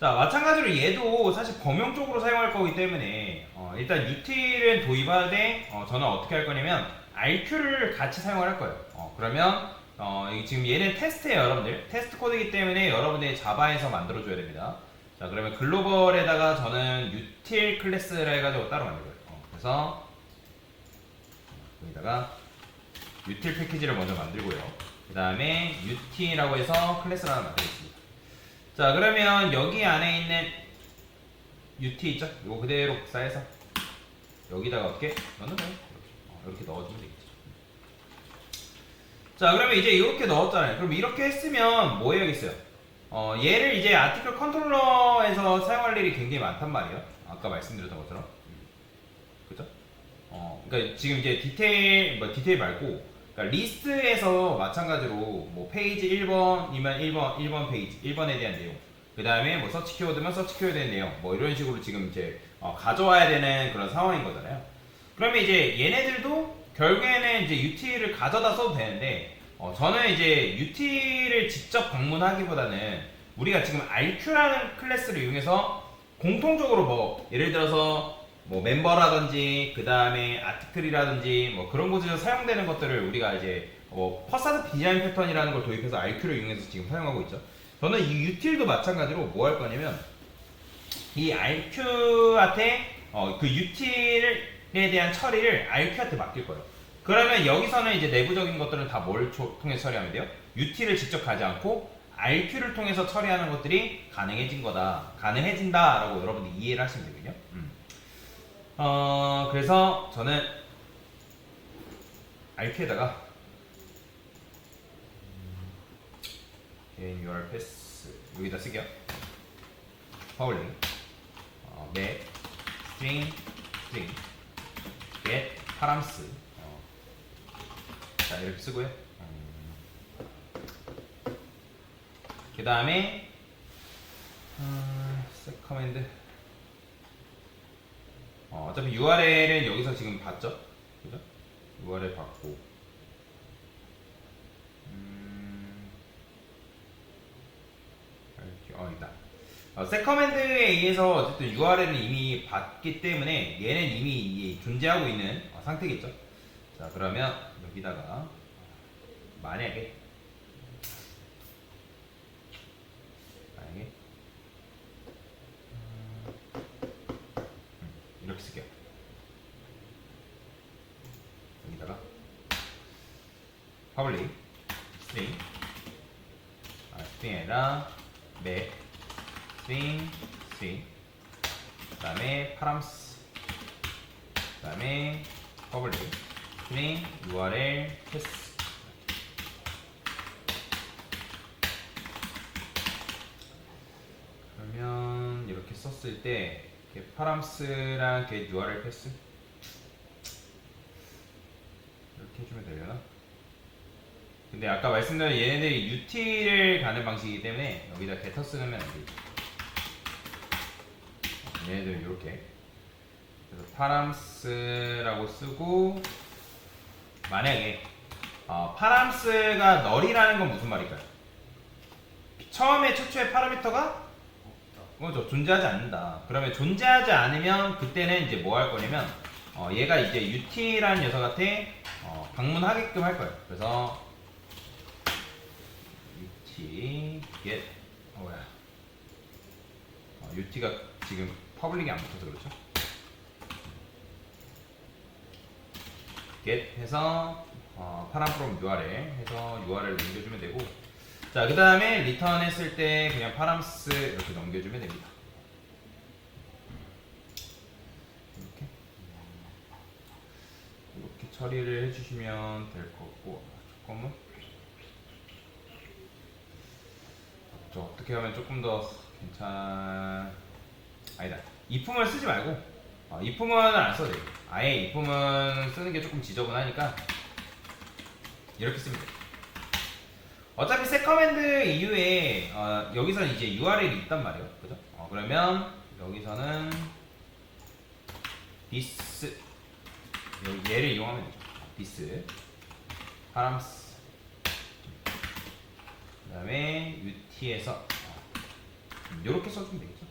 자 마찬가지로 얘도 사실 범용 쪽으로 사용할 거기 때문에 어, 일단 util은 도입하되 어, 저는 어떻게 할 거냐면 RQ를 같이 사용을 할 거예요. 어, 그러면 어, 이 지금 얘는 테스트예요, 여러분들. 테스트 코드이기 때문에 여러분들이 자바에서 만들어 줘야 됩니다. 자 그러면 글로벌에다가 저는 util 클래스를 해가지고 따로 만들 거예요. 어, 그래서 여기다가 util 패키지를 먼저 만들고요. 그 다음에 util이라고 해서 클래스를 하나 만들겠습니다. 자 그러면 여기 안에 있는 UT 있죠? 이거 그대로 복사해서 여기다가 어떻게 넣는 거예요? 이렇게, 어, 이렇게 넣어주면 되겠죠. 자 그러면 이제 이렇게 넣었잖아요. 그럼 이렇게 했으면 뭐 해야겠어요? 어, 얘를 이제 아티클 컨트롤러에서 사용할 일이 굉장히 많단 말이에요. 아까 말씀드렸던 것처럼. 그죠? 어, 그러니까 지금 이제 디테일, 뭐 디테일 말고, 그러니까 리스트에서 마찬가지로 뭐 페이지 1번이면 1번, 1번 페이지, 1번에 대한 내용. 그 다음에 뭐 서치 키워드면 서치 키워드에 내용. 뭐 이런 식으로 지금 이제 어, 가져와야 되는 그런 상황인 거잖아요. 그러면 이제 얘네들도 결국에는 이제 UT를 가져다 써도 되는데, 어, 저는 이제 UT를 직접 방문하기보다는 우리가 지금 RQ라는 클래스를 이용해서 공통적으로 뭐 예를 들어서 뭐 멤버라든지 그 다음에 아티클이라든지 뭐 그런 곳에서 사용되는 것들을 우리가 이제 뭐 퍼사드 디자인 패턴이라는 걸 도입해서 RQ를 이용해서 지금 사용하고 있죠. 저는 이 util도 마찬가지로 뭐 할 거냐면 이 RQ한테 어, 그 util에 대한 처리를 RQ한테 맡길 거예요. 그러면 여기서는 이제 내부적인 것들은 다 뭘 통해서 처리하면 돼요? util을 직접 가지 않고 RQ를 통해서 처리하는 것들이 가능해진 거다. 가능해진다라고 여러분들이 이해를 하시면 되거든요. 음. 어, 그래서 저는 RQ에다가 개인 URL 패스 여기다 쓸게요. 파울링 어, 맵 스트링 스트링 get 파람스 어. 자 이렇게 쓰고요. 그 다음에 어, set 커맨드 어, 어차피 URL은 여기서 지금 봤죠? 그죠? URL 봤고 음, 어, 있다. 어, 세커맨드에 의해서 어쨌든 URL은 이미 봤기 때문에 얘는 이미 이 존재하고 있는 어, 상태겠죠. 자 그러면 여기다가 만약에 음, 이렇게 쓸게요. 여기다가 public string 아, string 아니라 맵 string string 그 다음에 파람스 그 다음에 public string url 패스 그러면 이렇게 썼을 때 파람스랑 get url 패스 이렇게 해주면 되려나? 근데 아까 말씀드린 얘네들이 util을 가는 방식이기 때문에 여기다 getter 쓰면 안 되죠. 얘네들 이렇게 그래서 파람스라고 쓰고 만약에 어, 파람스가 널이라는 건 무슨 말일까요? 처음에 최초의 파라미터가 뭐죠 존재하지 않는다. 그러면 존재하지 않으면 그때는 이제 뭐 할 거냐면 어, 얘가 이제 util이라는 녀석한테 어, 방문하게끔 할 거예요. 그래서 ut get 어, 뭐야 어, ut가 지금 퍼블릭이 안 붙어서 그렇죠. get 해서 어, 파란 프롬 URL 해서 URL 넘겨주면 되고 자 그 다음에 리턴 했을 때 그냥 파람스 이렇게 넘겨주면 됩니다. 이렇게. 이렇게 처리를 해주시면 될것 같고 조금은. 저 어떻게 하면 조금 더 괜찮 아니다. 이품을 쓰지 말고 어, 이품은 안 써도 돼요. 아예 이품은 쓰는 게 조금 지저분하니까 이렇게 돼요 어차피 세커맨드 이후에 어, 여기서는 이제 URL이 있단 말이에요 그죠? 어, 그러면 여기서는 this 여기 얘를 이용하면 되죠 this 파람스 그 다음에 ut에서 이렇게 써주면 되겠죠.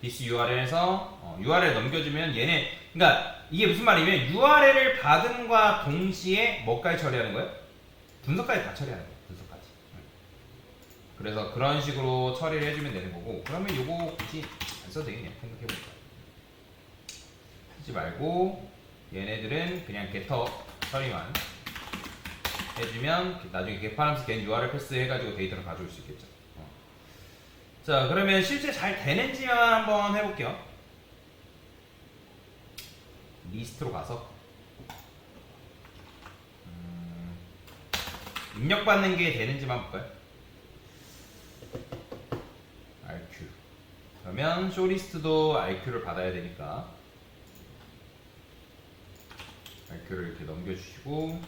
this URL에서 어, URL 넘겨주면 얘네 그러니까 이게 무슨 말이면 URL을 받음과 동시에 뭐까지 처리하는 거예요? 분석까지 다 처리하는 거예요. 그래서 그런 식으로 처리를 해주면 되는 거고 그러면 요거 굳이 안 써도 되겠네요. 생각해보니까 쓰지 말고 얘네들은 그냥 getter 처리만 해주면 나중에 개파람스 get URL 패스 해가지고 데이터를 가져올 수 있겠죠. 어. 자 그러면 실제 잘 되는지만 한번 해볼게요. 리스트로 가서 음, 입력받는 게 되는지만 볼까요? RQ 그러면 쇼리스트도 RQ를 받아야 되니까 RQ를 이렇게 넘겨주시고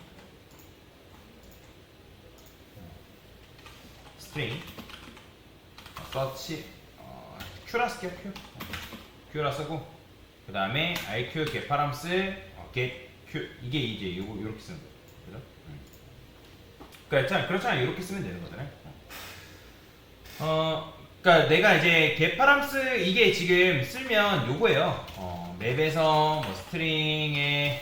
스트링. 서치. 어, 큐라 쓸게요 큐. 큐라 쓰고 그 다음에 RQ getParams 어, get q 이게 이제 요거 요렇게 쓰는 거예요. 그죠? 음. 그러니까 그렇잖아요. 이렇게 쓰면 되는 거잖아요. 어 그러니까 내가 이제 getParams 이게 지금 쓰면 요거예요. 어, 맵에서 뭐 스트링에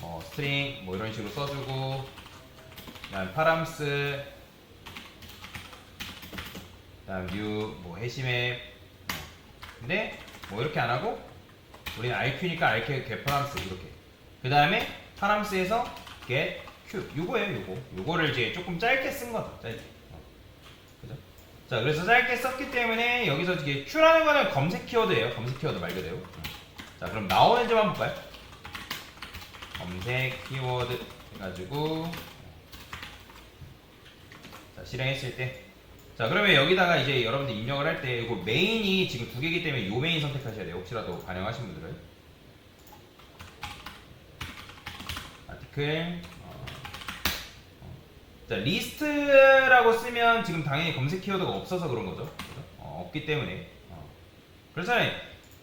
뭐 스트링 뭐 이런 식으로 써주고 그다음 파람스 그다음 뉴, 뭐 해시맵. 근데 뭐 이렇게 안 하고 우리는 RQ니까 RQ get 파람스 이렇게. 그 다음에 파람스에서 get q 요거예요 요거. 요거를 이제 조금 짧게 쓴 거죠 짧게? 자 그래서 짧게 썼기 때문에 여기서 이게 q라는 거는 검색 키워드예요 검색 키워드 말 그대로 어. 자 그럼 나오는 점 한번 볼까요? 검색 키워드 해가지고 자 실행했을 때 자 그러면 여기다가 이제 여러분들 입력을 할 때 이거 메인이 지금 두 개이기 때문에 요 메인 선택하셔야 돼요 혹시라도 반영하신 분들은 아티클. 자 리스트라고 쓰면 지금 당연히 검색 키워드가 없어서 그런 거죠 그죠? 어, 없기 때문에 어. 그래서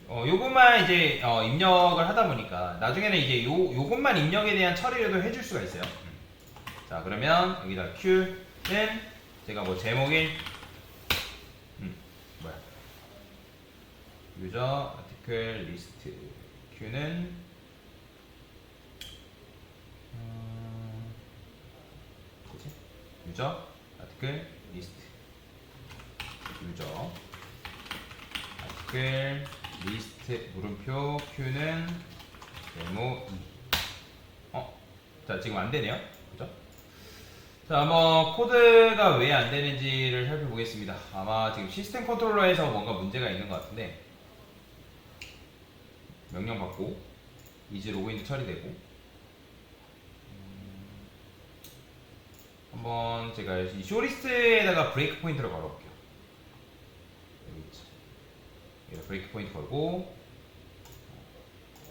어, 요것만 이제 어, 입력을 하다 보니까 나중에는 이제 요 요것만 입력에 대한 처리를 해줄 수가 있어요. 음. 자 그러면 여기다 Q는 제가 뭐 제목일 음 뭐야 유저 아티클 리스트 Q는 유저 아티클 리스트 유저 아티클 리스트 물음표 Q는 데모 2. 어, 자 지금 안 되네요. 그죠? 자, 뭐 코드가 왜 안 되는지를 살펴보겠습니다. 아마 지금 시스템 컨트롤러에서 뭔가 문제가 있는 것 같은데 명령 받고 이제 로그인도 처리되고 한번 제가 이 쇼리스트에다가 브레이크 포인트를 걸어볼게요. 여기 있죠. 여기다 브레이크 포인트 걸고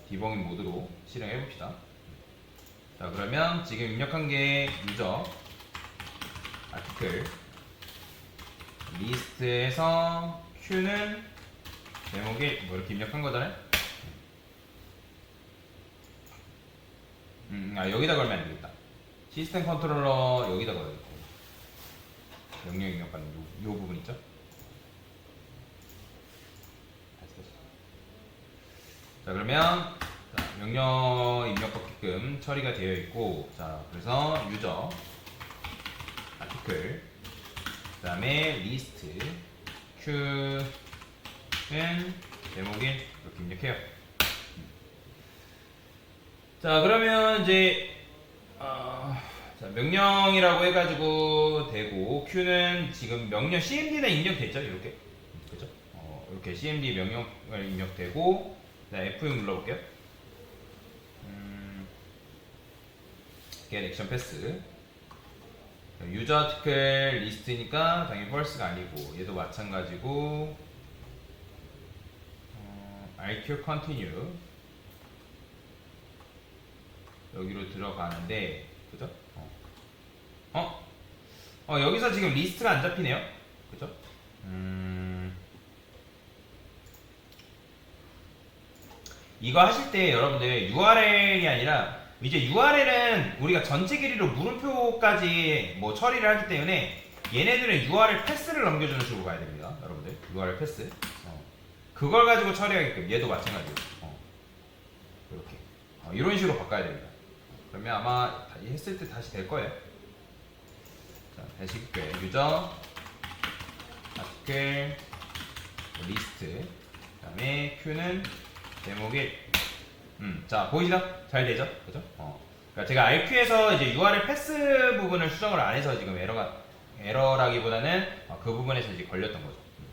디버깅 모드로 실행해 봅시다. 자 그러면 지금 입력한 게 유저 아티클 리스트에서 Q는 제목이 뭐 이렇게 입력한 거잖아요. 음, 아 여기다 걸면 안 되겠다. 시스템 컨트롤러 여기다 걸어야겠다. 명령 입력하는 요, 요 부분 있죠? 자 그러면 자, 명령 입력 받게끔 처리가 되어 있고 자 그래서 유저 아티클 그 다음에 리스트 q는 제목일 이렇게 입력해요 자 그러면 이제 어, 자, 명령이라고 해가지고 되고 q는 지금 명령 cmd는 입력됐죠 이렇게 그죠 어, 이렇게 cmd 명령을 입력되고 네, F6 눌러볼게요. 음, get action pass. 유저 아티클 리스트니까 당연히 false가 아니고 얘도 마찬가지고 어, RQ continue 여기로 들어가는데 그죠? 어. 어? 어 여기서 지금 리스트가 안 잡히네요. 그죠? 음. 이거 하실 때 여러분들 URL이 아니라 이제 URL은 우리가 전체 길이로 물음표까지 뭐 처리를 하기 때문에 얘네들은 URL 패스를 넘겨주는 식으로 가야 됩니다. URL 패스. 어. 그걸 가지고 처리하게끔 얘도 마찬가지로. 어. 이렇게. 어, 이런 식으로 바꿔야 됩니다. 그러면 아마 다- 했을 때 다시 될 거예요. 자, 대식괴 유저 아티클 리스트 그 다음에 Q는 제목이 음, 자 보이시죠? 잘 되죠? 그죠? 어. 그러니까 제가 RQ에서 이제 URL 패스 부분을 수정을 안 해서 지금 에러가 에러라기보다는 어, 그 부분에서 이제 걸렸던 거죠. 음.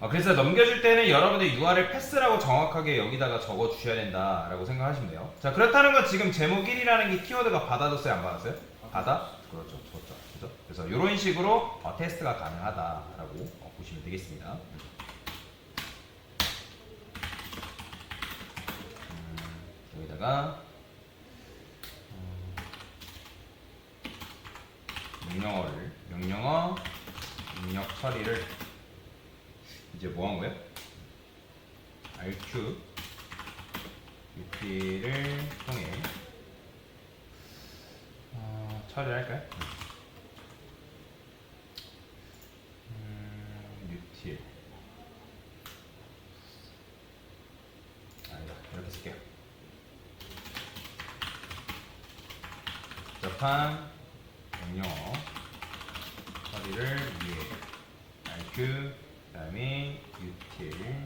어, 그래서 넘겨줄 때는 여러분들 URL 패스라고 정확하게 여기다가 적어 주셔야 된다라고 생각하시면 돼요. 자 그렇다는 건 지금 제목 1이라는 게 키워드가 받아줬어요, 안 받았어요? 받아? 그렇죠, 그래서 이런 식으로 어, 테스트가 가능하다라고 어, 보시면 되겠습니다. 음, 여기다가 어, 명령어를 명령어 입력 처리를 이제 뭐 한 거예요? RQ UP를 통해 어, 처리를 할까요? 음, util 쓸게요. 복잡한 명령어 처리를 위해 RQ 그 다음에 util